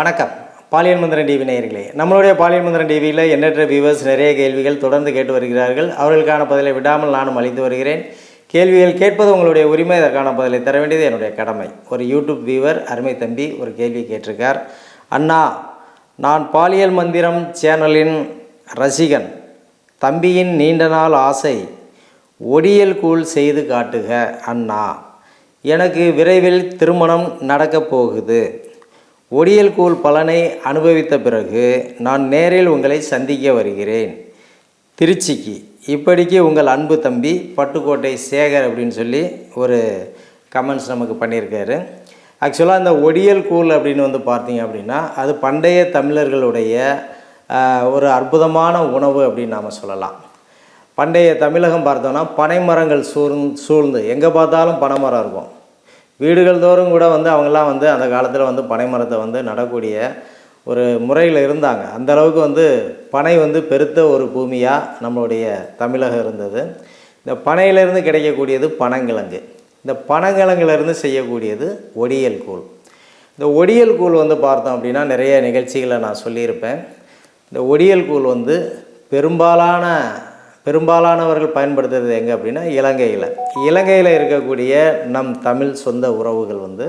வணக்கம். பாலியல் மந்திரன் டிவி நேயர்களே நம்மளுடைய பாலியல் மந்திரன் டிவியில் எண்ணற்ற வியூவர்ஸ் நிறைய கேள்விகள் தொடர்ந்து கேட்டு வருகிறார்கள். அவர்களுக்கான பதிலை விடாமல் நானும் அளித்து வருகிறேன். கேள்விகள் கேட்பது உங்களுடைய உரிமை இதற்கான பதிலை தர வேண்டியது என்னுடைய கடமை. ஒரு யூடியூப் வியூவர் அருமை தம்பி ஒரு கேள்வி கேட்டிருக்கார். அண்ணா நான் பாலியல் மந்திரம் சேனலின் ரசிகன். தம்பியின் நீண்ட நாள் ஆசை ஒடியல் கூழ் செய்து காட்டுக அண்ணா. எனக்கு விரைவில் திருமணம் நடக்கப் போகுது. ஒடியல் கூழ் பலனை அனுபவித்த பிறகு நான் நேரில் உங்களை சந்திக்க வருகிறேன். திருச்சிக்கு. இப்படிக்கு உங்கள் அன்பு தம்பி பட்டுக்கோட்டை சேகர் அப்படின்னு சொல்லி ஒரு கமெண்ட்ஸ் நமக்கு பண்ணியிருக்காரு. ஆக்சுவலாக இந்த ஒடியல் கூழ் அப்படின்னு வந்து பார்த்தீங்க அப்படின்னா அது பண்டைய தமிழர்களுடைய ஒரு அற்புதமான உணவு அப்படின்னு நாம் சொல்லலாம். பண்டைய தமிழகம் பார்த்தோன்னா பனைமரங்கள் சூழ்ந் சூழ்ந்து எங்கே பார்த்தாலும் பனைமரம் இருக்கும். வீடுகள் தோறும் கூட வந்து அவங்கெல்லாம் வந்து அந்த காலத்தில் வந்து பனைமரத்தை வந்து நடக்கூடிய ஒரு முறையில் இருந்தாங்க. அந்த அளவுக்கு வந்து பனை வந்து பெருத்த ஒரு பூமியாக நம்மளுடைய தமிழகம் இருந்தது. இந்த பனையிலேருந்து கிடைக்கக்கூடியது பனங்கிழங்கு. இந்த பனங்கிழங்குலேருந்து செய்யக்கூடியது ஒடியல் கூழ். இந்த ஒடியல் கூழ் வந்து பார்த்தோம் அப்படின்னா நிறைய நிகழ்ச்சிகளை நான் சொல்லியிருப்பேன். இந்த ஒடியல் கூழ் வந்து பெரும்பாலான பெரும்பாலானவர்கள் பயன்படுத்துறது எங்கே அப்படின்னா இலங்கையில். இலங்கையில் இருக்கக்கூடிய நம் தமிழ் சொந்த உறவுகள் வந்து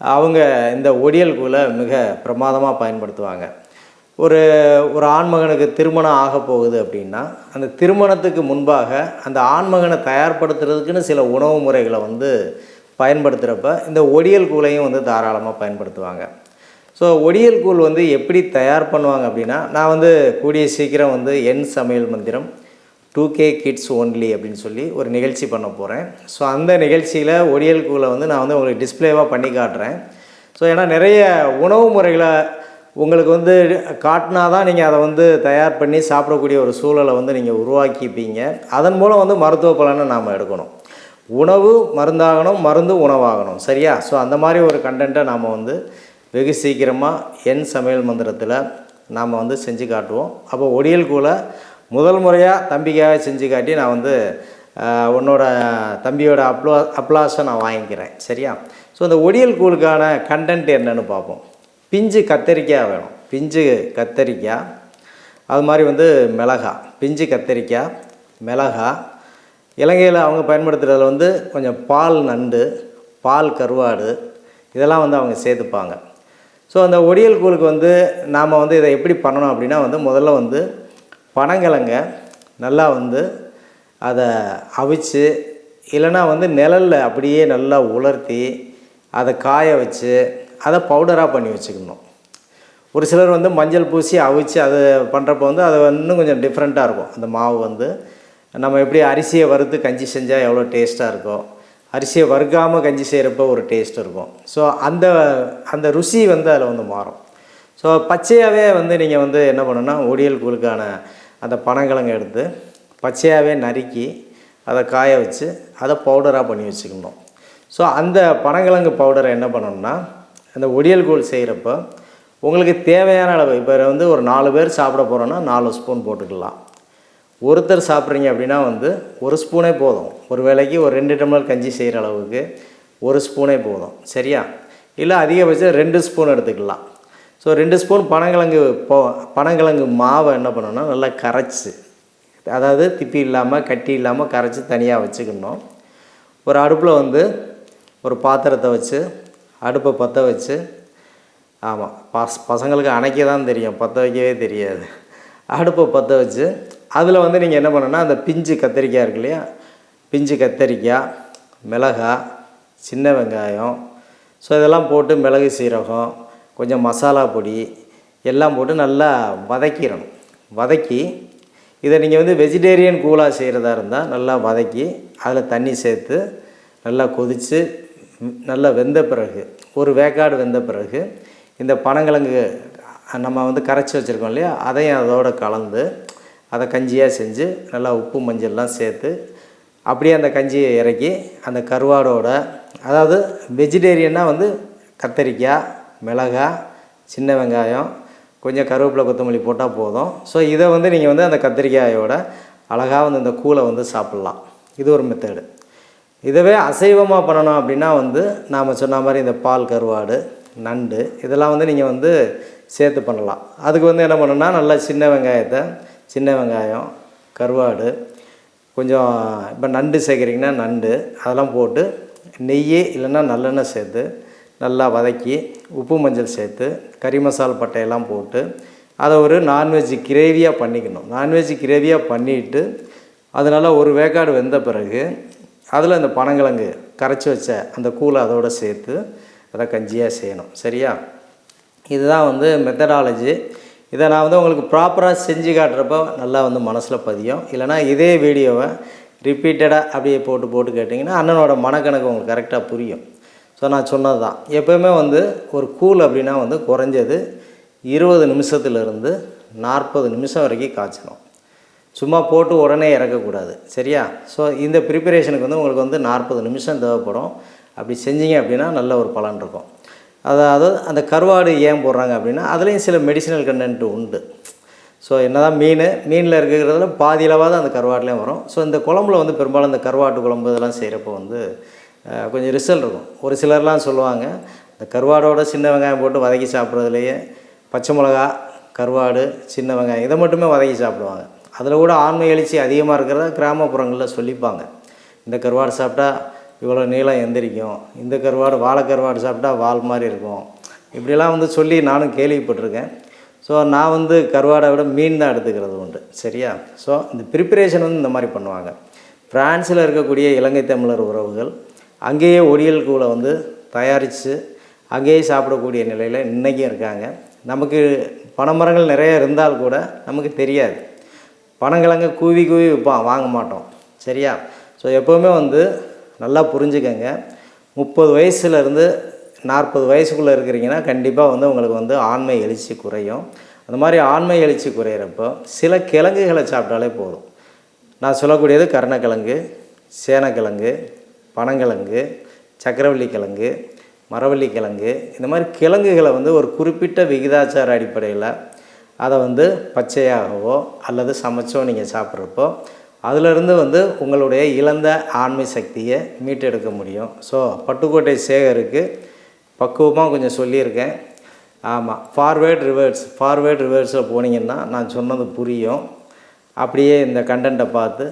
அவங்க இந்த ஒடியல் கூலை மிக பிரமாதமாக பயன்படுத்துவாங்க. ஒரு ஒரு ஆண்மகனுக்கு திருமணம் ஆக போகுது அப்படின்னா அந்த திருமணத்துக்கு முன்பாக அந்த ஆண்மகனை தயார்படுத்துறதுக்குன்னு சில உணவு முறைகளை வந்து பயன்படுத்துகிறப்ப இந்த ஒடியல் கூலையும் வந்து தாராளமாக பயன்படுத்துவாங்க. ஸோ ஒடியல் கூழ் வந்து எப்படி தயார் பண்ணுவாங்க அப்படின்னா நான் வந்து கூடிய சீக்கிரம் வந்து என் சமையல் மந்திரம் டூ கே கிட்ஸ் ஒன்லி அப்படின்னு சொல்லி ஒரு நிகழ்ச்சி பண்ண போகிறேன் ஸோ அந்த நிகழ்ச்சியில் ஒடியல் கூலை வந்து நான் வந்து உங்களுக்கு டிஸ்ப்ளேவாக பண்ணி காட்டுறேன். ஸோ ஏன்னா நிறைய உணவு முறைகளை உங்களுக்கு வந்து காட்டினா தான் நீங்கள் அதை வந்து தயார் பண்ணி சாப்பிடக்கூடிய ஒரு சூழலை வந்து நீங்கள் உருவாக்கிப்பீங்க. அதன் மூலம் வந்து மருத்துவ பலனை நாம் எடுக்கணும். உணவு மருந்தாகணும் மருந்து உணவாகணும். சரியா? ஸோ அந்த மாதிரி ஒரு கண்டென்ட்டை நாம் வந்து வெகு சீக்கிரமாக என் சமையல் மந்திரத்தில் நாம் வந்து செஞ்சு காட்டுவோம். அப்போ ஒடியல் கூலை முதல் முறையாக தம்பிக்காக செஞ்சு காட்டி நான் வந்து உன்னோட தம்பியோட அப்ளா அப்ளாஸை நான் வாங்கிக்கிறேன். சரியா? ஸோ இந்த ஒடியல் கூழுக்கான கண்டென்ட் என்னன்னு பார்ப்போம். பிஞ்சு கத்தரிக்காய் வேணும். பிஞ்சு கத்தரிக்காய் அது மாதிரி வந்து மிளகா. பிஞ்சு கத்தரிக்காய் மிளகா. இலங்கையில் அவங்க பயன்படுத்துகிறதுல வந்து கொஞ்சம் பால் நண்டு பால் கருவாடு இதெல்லாம் வந்து அவங்க சேர்த்துப்பாங்க. ஸோ அந்த ஒடியல் கூழுக்கு வந்து நாம் வந்து இதை எப்படி பண்ணணும் அப்படின்னா வந்து முதல்ல வந்து பனங்கிழங்க நல்லா வந்து அதை அவிச்சு இல்லைன்னா வந்து நிழல்ல அப்படியே நல்லா உலர்த்தி அதை காய வச்சு அதை பவுடராக பண்ணி வச்சுக்கணும். ஒரு சிலர் வந்து மஞ்சள் பூசி அவிச்சு அது பண்ணுறப்போ வந்து அது இன்னும் கொஞ்சம் டிஃப்ரெண்ட்டாக இருக்கும். அந்த மாவு வந்து நம்ம எப்படி அரிசியை வறுத்து கஞ்சி செஞ்சால் எவ்வளோ டேஸ்ட்டாக இருக்கும் அரிசியை வறுக்காமல் கஞ்சி செய்கிறப்ப ஒரு டேஸ்ட் இருக்கும். ஸோ அந்த அந்த ருசி வந்து அதில் வந்து மாறும். ஸோ பச்சையாகவே வந்து நீங்கள் வந்து என்ன பண்ணணும்னா ஒடியல் கூழுக்கான அந்த பனங்கிழங்கு எடுத்து பச்சையாகவே நறுக்கி அதை காய வச்சு அதை பவுடராக பண்ணி வச்சுக்கணும். ஸோ அந்த பனங்கிழங்கு பவுடரை என்ன பண்ணணும்னா அந்த ஒடியல் கூழ் செய்கிறப்ப உங்களுக்கு தேவையான அளவு இப்போ வந்து ஒரு நாலு பேர் சாப்பிட போகிறோன்னா நாலு ஸ்பூன் போட்டுக்கலாம். ஒருத்தர் சாப்பிட்றீங்க அப்படின்னா வந்து ஒரு ஸ்பூனே போதும். ஒரு வேளைக்கு ஒரு ரெண்டு டம்ளர் கஞ்சி செய்கிற அளவுக்கு ஒரு ஸ்பூனே போதும். சரியா? இல்லை அதிகபட்சம் ரெண்டு ஸ்பூன் எடுத்துக்கலாம். ஸோ ரெண்டு ஸ்பூன் பனங்கிழங்கு போ பனங்கிழங்கு மாவை என்ன பண்ணணும்னா நல்லா கரைச்சி அதாவது திப்பி இல்லாமல் கட்டி இல்லாமல் கரைச்சி தனியாக வச்சுக்கணும். ஒரு அடுப்பில் வந்து ஒரு பாத்திரத்தை வச்சு அடுப்பை பற்ற வச்சு ஆமாம் பஸ் பசங்களுக்கு அணைக்க தான் தெரியும் பற்ற வைக்கவே தெரியாது. அடுப்பை பற்ற வச்சு அதில் வந்து நீங்கள் என்ன பண்ணணும்னா அந்த பிஞ்சு கத்திரிக்காய் இருக்கு இல்லையா பிஞ்சு கத்திரிக்காய் மிளகாய் சின்ன வெங்காயம். ஸோ இதெல்லாம் போட்டு மிளகு சீரகம் கொஞ்சம் மசாலா பொடி எல்லாம் போட்டு நல்லா வதக்கிடணும். வதக்கி இதை நீங்கள் வந்து வெஜிடேரியன் கூலாக செய்கிறதா இருந்தால் நல்லா வதக்கி அதில் தண்ணி சேர்த்து நல்லா கொதித்து நல்லா வெந்த பிறகு ஒரு வேக்காடு வெந்த பிறகு இந்த பனங்கிழங்கு நம்ம வந்து கரைச்சி வச்சுருக்கோம் இல்லையா? அதையும் அதோடு கலந்து அதை கஞ்சியாக செஞ்சு நல்லா உப்பு மஞ்சள்லாம் சேர்த்து அப்படியே அந்த கஞ்சியை இறக்கி அந்த கருவாடோட அதாவது வெஜிடேரியன்னா வந்து கத்தரிக்காய் மிளகாய் சின்ன வெங்காயம் கொஞ்சம் கருவேப்பிலை கொத்தமல்லி போட்டால் போதும். ஸோ இதை வந்து நீங்கள் வந்து அந்த கத்திரிக்காயோட அழகாக வந்து இந்த கூழை வந்து சாப்பிட்லாம். இது ஒரு மெத்தடு இதுவே அசைவமாக பண்ணணும் அப்படின்னா வந்து நாம் சொன்ன மாதிரி இந்த பால் கருவாடு நண்டு இதெல்லாம் வந்து நீங்கள் வந்து சேர்த்து பண்ணலாம். அதுக்கு வந்து என்ன பண்ணணும்னா நல்லா சின்ன வெங்காயத்தை சின்ன வெங்காயம் கருவாடு கொஞ்சம் இப்போ நண்டு சேர்க்குறீங்கன்னா நண்டு அதெல்லாம் போட்டு நெய் இல்லைன்னா நல்லெண்ணெய் சேர்த்து நல்லா வதக்கி உப்பு மஞ்சள் சேர்த்து கறி மசால் பட்டையெல்லாம் போட்டு அதை ஒரு நான்வெஜ் கிரேவியாக பண்ணிக்கணும். நான்வெஜ் கிரேவியாக பண்ணிவிட்டு அதனால் ஒரு வேக்காடு வெந்த பிறகு அதில் இந்த பனங்கிழங்கு கரைச்சி வச்ச அந்த கூழை அதோடு சேர்த்து அதை கஞ்சியாக செய்யணும். சரியா? இதுதான் வந்து மெத்தடாலஜி இதை நான் வந்து உங்களுக்கு ப்ராப்பராக செஞ்சு காட்டுறப்போ நல்லா வந்து மனசில் பதியும். இல்லைனா இதே வீடியோவை ரிப்பீட்டடாக அப்படியே போட்டு போட்டு கேட்டிங்கன்னா அண்ணனோட மனக்கணக்கு உங்களுக்கு கரெக்டாக புரியும். ஸோ நான் சொன்னது தான். எப்போயுமே வந்து ஒரு கூழ் அப்படின்னா வந்து குறைஞ்சது இருபது நிமிஷத்துலேருந்து நாற்பது நிமிஷம் வரைக்கும் காய்ச்சணும். சும்மா போட்டு உடனே இறக்கக்கூடாது. சரியா? ஸோ இந்த ப்ரிப்பரேஷனுக்கு வந்து உங்களுக்கு வந்து நாற்பது நிமிஷம் தேவைப்படும். அப்படி செஞ்சீங்க அப்படின்னா நல்ல ஒரு பலன் இருக்கும். அதாவது அந்த கருவாடு ஏன் போடுறாங்க அப்படின்னா அதுலேயும் சில மெடிசினல் கண்டென்ட் உண்டு. ஸோ என்ன தான் மீன் மீனில் இருக்கிறதுல பாதி அளவாக அந்த கருவாடுலேயும் வரும். ஸோ இந்த குழம்புல வந்து பெரும்பாலும் இந்த கருவாட்டு குழம்பு இதெல்லாம் செய்கிறப்போ வந்து கொஞ்சம் ரிசல்ட் இருக்கும். ஒரு சிலர்லாம் சொல்லுவாங்க இந்த கருவாடோட சின்ன வெங்காயம் போட்டு வதக்கி சாப்பிட்றதுலையே பச்சை மிளகா கருவாடு சின்ன வெங்காயம் இதை மட்டுமே வதக்கி சாப்பிடுவாங்க. அதில் கூட ஆண்மை எழுச்சி அதிகமாக இருக்கிறத கிராமப்புறங்களில் சொல்லிப்பாங்க. இந்த கருவாடு சாப்பிட்டா இவ்வளோ நீளம் எந்திரிக்கும். இந்த கருவாடு வாழை கருவாடு சாப்பிட்டா வால் மாதிரி இருக்கும். இப்படிலாம் வந்து சொல்லி நானும் கேள்விப்பட்டிருக்கேன். ஸோ நான் வந்து கருவாடை விட மீன் தான் எடுத்துக்கிறது உண்டு. சரியா? ஸோ இந்த ப்ரிப்பரேஷன் வந்து இந்த மாதிரி பண்ணுவாங்க. பிரான்ஸில் இருக்கக்கூடிய இலங்கை தமிழர் உறவுகள் அங்கேயே ஒடியல் கூலை வந்து தயாரித்து அங்கேயே சாப்பிடக்கூடிய நிலையில் இன்றைக்கும் இருக்காங்க. நமக்கு பனைமரங்கள் நிறைய இருந்தால் கூட நமக்கு தெரியாது. பனங்கிழங்க கூவி கூவி விற்பான் வாங்க மாட்டோம். சரியா? ஸோ எப்போவுமே வந்து நல்லா புரிஞ்சுக்கங்க. முப்பது வயசுலேருந்து நாற்பது வயசுக்குள்ளே இருக்கிறீங்கன்னா கண்டிப்பாக வந்து உங்களுக்கு வந்து ஆண்மை எழுச்சி குறையும். அந்த மாதிரி ஆண்மை எழுச்சி குறையிறப்போ சில கிழங்குகளை சாப்பிட்டாலே போதும். நான் சொல்லக்கூடியது கருணக்கிழங்கு சேனக்கிழங்கு பனங்கிழங்கு சக்கரவள்ளி கிழங்கு மரவள்ளி கிழங்கு இந்த மாதிரி கிழங்குகளை வந்து ஒரு குறிப்பிட்ட விகிதாச்சார அடிப்படையில் அதை வந்து பச்சையாகவோ அல்லது சமைச்சோ நீங்கள் சாப்பிட்றப்போ அதிலிருந்து வந்து உங்களுடைய இழந்த ஆண்மை சக்தியை மீட்டெடுக்க முடியும். ஸோ பட்டுக்கோட்டை சேகருக்கு பக்குவமாக கொஞ்சம் சொல்லியிருக்கேன். ஆமாம் ஃபார்வேர்ட் ரிவர்ஸ் ஃபார்வேர்ட் ரிவர்ஸில் போனீங்கன்னா நான் சொன்னது புரியும். அப்படியே இந்த கண்டென்ட்டை பார்த்து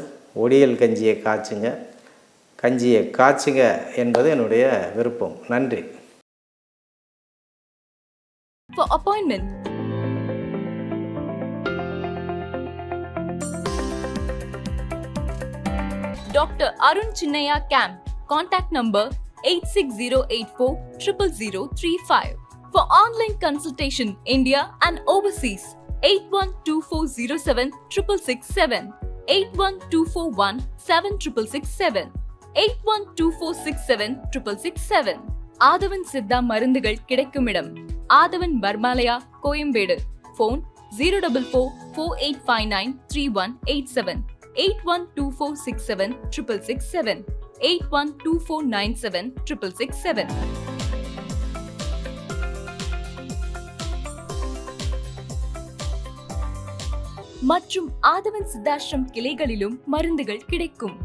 ஒடியல் கஞ்சியை காய்ச்சுங்க. கஞ்சியை காய்ச்சுங்க என்பது என்னுடைய விருப்பம் நன்றி For appointment, Dr. Arun Chinnaya Camp. Contact number 86084 00035. For online consultation, India and overseas, 812407 667, eight one two four six seven triple six seven. Aadhavan Siddha மருந்துகள் கிடைக்கும் இடம் Aadhavan Pharmalaya Koyambedu. Phone zero double four four eight five nine three one eight seven. Eight one two four six seven triple six seven. Eight one two four nine seven triple six seven. மற்றும் ஆதவன் சித்தாஷ்ரம் கிளைகளிலும் மருந்துகள் கிடைக்கும்.